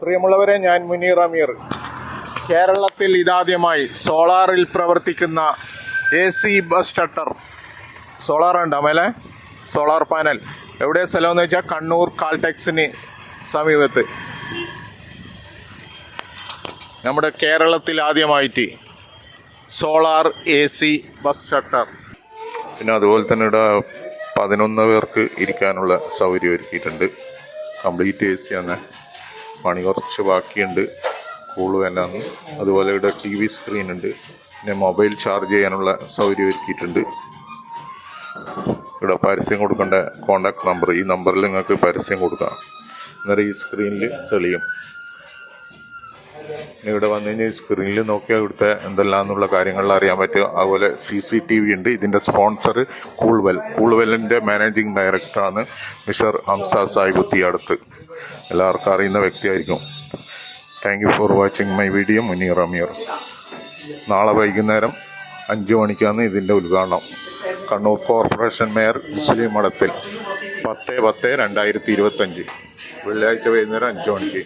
പ്രിയമുള്ളവരെ ഞാൻ മുനീർ അമീർ. കേരളത്തിൽ ഇതാദ്യമായി സോളാറിൽ പ്രവർത്തിക്കുന്ന A C bus shelter. Solar ഉണ്ടോ മേലെ? Solar panel. എവിടെ സ്ഥലം എന്ന് വെച്ചാൽ കണ്ണൂർ കാൽടെക്സിന് സമീപത്ത്. നമ്മുടെ കേരളത്തിൽ ആദ്യമായിട്ട് solar A C bus shelter. പിന്നെ അതുപോലെ തന്നെ ഇവിടെ പതിനൊന്ന് പേർക്ക് ഇരിക്കാനുള്ള സൗകര്യം ഒരുക്കിയിട്ടുണ്ട്. കംപ്ലീറ്റ് എ സി ആണ്. പണി കുറച്ച് ബാക്കിയുണ്ട്. വേണ്ടാന്ന് അതുപോലെ ഇവിടെ ടി വി സ്ക്രീൻ ഉണ്ട് പിന്നെ മൊബൈൽ ചാർജ് ചെയ്യാനുള്ള സൗകര്യം ഒരുക്കിയിട്ടുണ്ട്. ഇവിടെ പരസ്യം കൊടുക്കേണ്ട കോണ്ടാക്ട് നമ്പർ ഈ നമ്പറിൽ നിങ്ങൾക്ക് പരസ്യം കൊടുക്കാം. അന്നേരം ഈ സ്ക്രീനിൽ തെളിയും. ഇവിടെ വന്നു കഴിഞ്ഞാൽ സ്ക്രീനിൽ നോക്കിയാൽ ഇവിടുത്തെ എന്തെല്ലാം കാര്യങ്ങളിൽ അറിയാൻ പറ്റും. അതുപോലെ സി സി ടി വി ഉണ്ട്. ഇതിന്റെ സ്പോൺസർ കൂൾവെൽ കൂൾവെല്ലിന്റെ മാനേജിങ് ഡയറക്ടറാണ് മിസ്റ്റർ ഹംസ സായിബുത്തി അടുത്ത് എല്ലാവർക്കും അറിയുന്ന വ്യക്തിയായിരിക്കും. Thank you for watching my video Muneer Ameer നാളെ വൈകുന്നേരം അഞ്ച് മണിക്കാണ് ഇതിന്റെ ഉദ്ഘാടനം. കണ്ണൂർ കോർപ്പറേഷൻ മേയർ മുസ്ലിം മഠത്തിൽ പത്ത് പത്ത് രണ്ടായിരത്തി ഇരുപത്തഞ്ച്. വെള്ളിയാഴ്ച വൈകുന്നേരം അഞ്ച് മണിക്ക്.